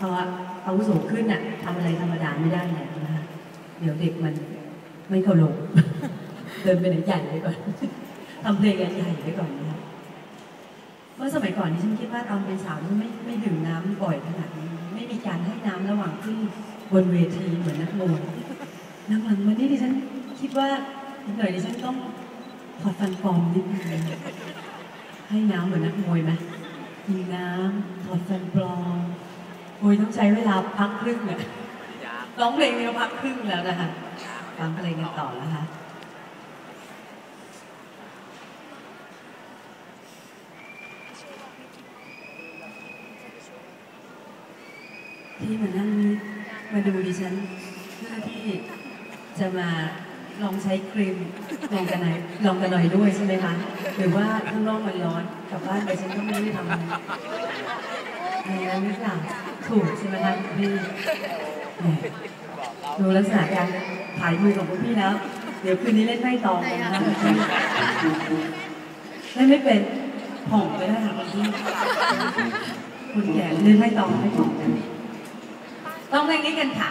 พออาวุโสขึ้นอะทำอะไรธรรมดาไม่ได้แล้วนะคะเดี๋ยวเด็กมันไม่เคารพเดินไปไหนใหญ่ไว้ก่อนทำเพลงใหญ่ไว้ก่อนนะคะเมื่อสมัยก่อนนี่ฉันคิดว่าตอนเป็นสาวนี่ไม่ไม่ดื่มน้ำบ่อยขนาดนี้ ไม่มีการให้น้ำระหว่างขึ้นบนเวทีเหมือนนักมวยหลังๆมานี่ดิฉันคิดว่าอีกหน่อยดิฉันต้องถอดฟันปลอมนิดนึงให้น้ำเหมือนนักมวยไหมกินน้ำถอดฟันปลอม โอ้ยต้องใช้เวลาพักครึ่งอะร้องเพลงเดียวพักครึ่งแล้วนะคะฟังเพลงกันต่อนะคะที่มานั่งนี่มาดูดิฉันเพื่อที่จะมาลองใช้ครีมลองกันไหนลองกันหน่อยด้วยใช่ไหมคะหรือว่าข้างนอกมันร้อนกลับบ้านไปฉันก็ไม่ได้ทำ อะไรในนั้นหรือเปล่าถูกใช่ไหมคะคุณพี่แหมดูลักษณะการถ่ายมือของคุณพี่แล้ว เดี๋ยวคืนนี้เล่นไม่ตองกันนะคะคุณพี่เล่นไม่เป็นผ่องไปได้ค่ะคุณพี่คุณแก่เล่นไม่ตองไม่ผ่องกันต้องเพลงนี้กันค่ะ